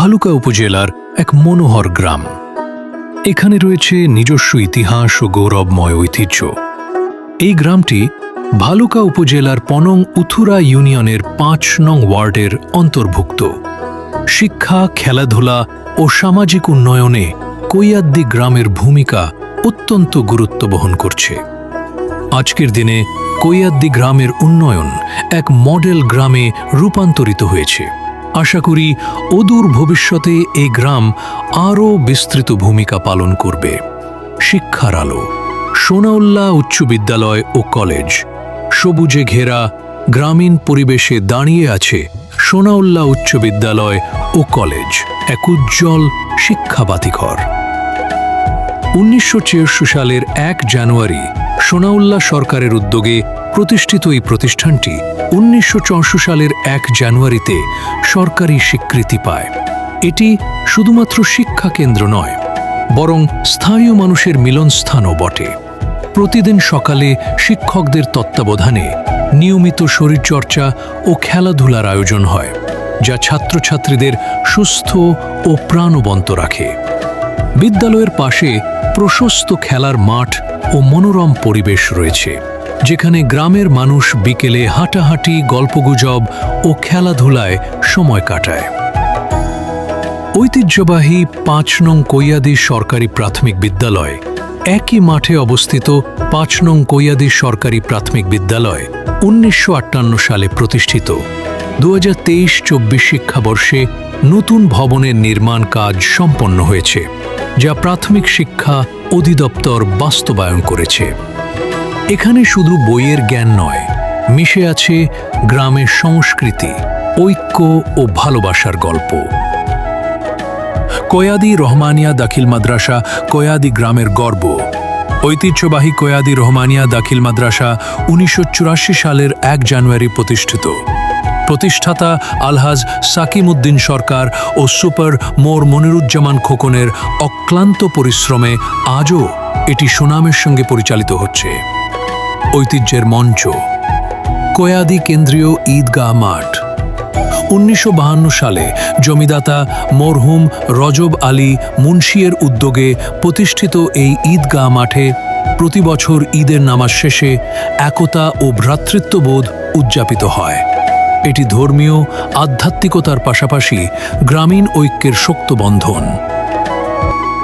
ভালুকা উপজেলার এক মনোহর গ্রাম। এখানে রয়েছে নিজস্ব ইতিহাস ও গৌরবময় ঐতিহ্য। এই গ্রামটি ভালুকা উপজেলার পনং উথুরা ইউনিয়নের পাঁচ নং ওয়ার্ডের অন্তর্ভুক্ত। শিক্ষা, খেলাধুলা ও সামাজিক উন্নয়নে কৈয়াদ্দি গ্রামের ভূমিকা অত্যন্ত গুরুত্ব বহন করছে। আজকের দিনে কৈয়াদ্দি গ্রামের উন্নয়ন এক মডেল গ্রামে রূপান্তরিত হয়েছে। আশা করি অদূর ভবিষ্যতে এই গ্রাম আরও বিস্তৃত ভূমিকা পালন করবে। শিক্ষার আলো, সোনাউল্লাহ উচ্চ বিদ্যালয় ও কলেজ, সবুজে ঘেরা গ্রামীণ পরিবেশে দাঁড়িয়ে আছে সোনাউল্লাহ উচ্চ বিদ্যালয় ও কলেজ, এক উজ্জ্বল শিক্ষা বাতিঘর। উনিশশো সালের এক জানুয়ারি সোনাউল্লাহ সরকারের উদ্যোগে প্রতিষ্ঠিত এই প্রতিষ্ঠানটি উনিশশো সালের এক জানুয়ারিতে সরকারি স্বীকৃতি পায়। এটি শুধুমাত্র শিক্ষা কেন্দ্র নয়, বরং স্থানীয় মানুষের মিলনস্থানও বটে। প্রতিদিন সকালে শিক্ষকদের তত্ত্বাবধানে নিয়মিত শরীরচর্চা ও খেলাধুলার আয়োজন হয়, যা ছাত্রছাত্রীদের সুস্থ ও প্রাণবন্ত রাখে। বিদ্যালয়ের পাশে প্রশস্ত খেলার মাঠ ও মনোরম পরিবেশ রয়েছে। যেখানে গ্রামের মানুষ বিকেলে হাঁটাহাঁটি, গল্পগুজব ও খেলাধুলায় সময় কাটায়। ঐতিহ্যবাহী পাঁচ নং কৈয়াদি সরকারি প্রাথমিক বিদ্যালয়, একই মাঠে অবস্থিত পাঁচ নং কৈয়াদি সরকারি প্রাথমিক বিদ্যালয় উনিশশো আটান্ন সালে প্রতিষ্ঠিত। দু হাজার তেইশ চব্বিশ শিক্ষাবর্ষে নতুন ভবনের নির্মাণ কাজ সম্পন্ন হয়েছে, যা প্রাথমিক শিক্ষা অধিদপ্তর বাস্তবায়ন করেছে। এখানে শুধু বইয়ের জ্ঞান নয়, মিশে আছে গ্রামের সংস্কৃতি, ঐক্য ও ভালোবাসার গল্প। কয়াদি রহমানিয়া দাখিল মাদ্রাসা, কয়াদি গ্রামের গর্ব। ঐতিহ্যবাহী কয়াদি রহমানিয়া দাখিল মাদ্রাসা উনিশশো চুরাশি সালের এক জানুয়ারি প্রতিষ্ঠিত। প্রতিষ্ঠাতা আলহাজ সাকিম উদ্দিন সরকার ও সুপার মোর মনিরুজ্জামান খোকনের অক্লান্ত পরিশ্রমে আজও এটি সুনামের সঙ্গে পরিচালিত হচ্ছে। ঐতিহ্যের মঞ্চ, কয়াদি কেন্দ্রীয় ঈদগাহ মাঠ। উনিশশো সালে জমিদাতা মরহুম রজব আলী মুন্সিয়ের উদ্যোগে প্রতিষ্ঠিত এই ঈদগাহ মাঠে প্রতি বছর ঈদের নামাজ শেষে একতা ও ভ্রাতৃত্ববোধ উদযাপিত হয়। এটি ধর্মীয় আধ্যাত্মিকতার পাশাপাশি গ্রামীণ ঐক্যের শক্ত বন্ধন।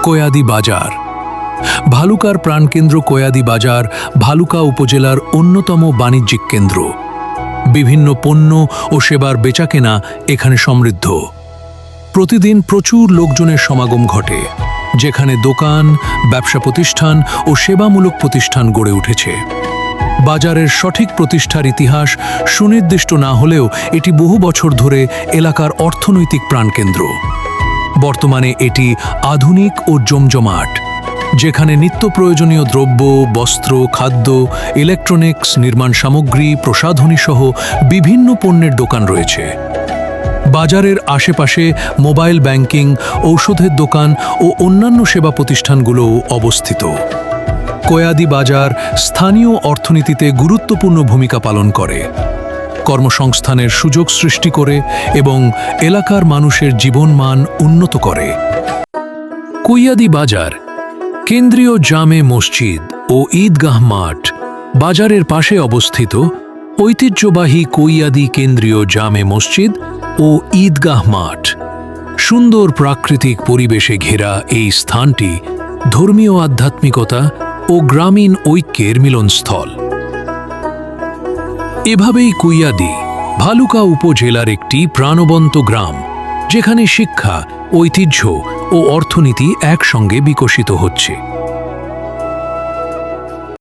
কয়াদি বাজার ভালুকার প্রাণকেন্দ্র কয়াদি বাজার ভালুকা উপজেলার অন্যতম বাণিজ্যিক কেন্দ্র। বিভিন্ন পণ্য ও সেবার বেচাকেনা এখানে সমৃদ্ধ। প্রতিদিন প্রচুর লোকজনের সমাগম ঘটে, যেখানে দোকান, ব্যবসা প্রতিষ্ঠান ও সেবামূলক প্রতিষ্ঠান গড়ে উঠেছে। বাজারের সঠিক প্রতিষ্ঠার ইতিহাস সুনির্দিষ্ট না হলেও এটি বহু বছর ধরে এলাকার অর্থনৈতিক প্রাণকেন্দ্র। বর্তমানে এটি আধুনিক ও জমজমাট। যেখানে নিত্য প্রয়োজনীয় দ্রব্য, বস্ত্র, খাদ্য ইলেকট্রনিক্স নির্মাণ সামগ্রী, প্রসাধনী সহ বিভিন্ন পণ্যের দোকান রয়েছে। বাজারের আশেপাশে মোবাইল ব্যাংকিং, ঔষধের দোকান ও অন্যান্য সেবা প্রতিষ্ঠানগুলোও অবস্থিত। কয়াদি বাজার স্থানীয় অর্থনীতিতে গুরুত্বপূর্ণ ভূমিকা পালন করে। কর্মসংস্থানের সুযোগ সৃষ্টি করে এবং এলাকার মানুষের জীবনমান উন্নত করে। কৈয়াদি বাজার কেন্দ্রীয় জামে মসজিদ ও ঈদগাহ মাঠ বাজারের পাশে অবস্থিত ঐতিহ্যবাহী কৈয়াদি কেন্দ্রীয় জামে মসজিদ ও ঈদগাহ মাঠ। সুন্দর প্রাকৃতিক পরিবেশে ঘেরা এই স্থানটি ধর্মীয় আধ্যাত্মিকতা ও গ্রামীণ ঐক্যের মিলনস্থল। এভাবেই কুইয়াদি ভালুকা উপজেলার একটি প্রাণবন্ত গ্রাম, যেখানে শিক্ষা, ঐতিহ্য ও অর্থনীতি একসঙ্গে বিকশিত হচ্ছে।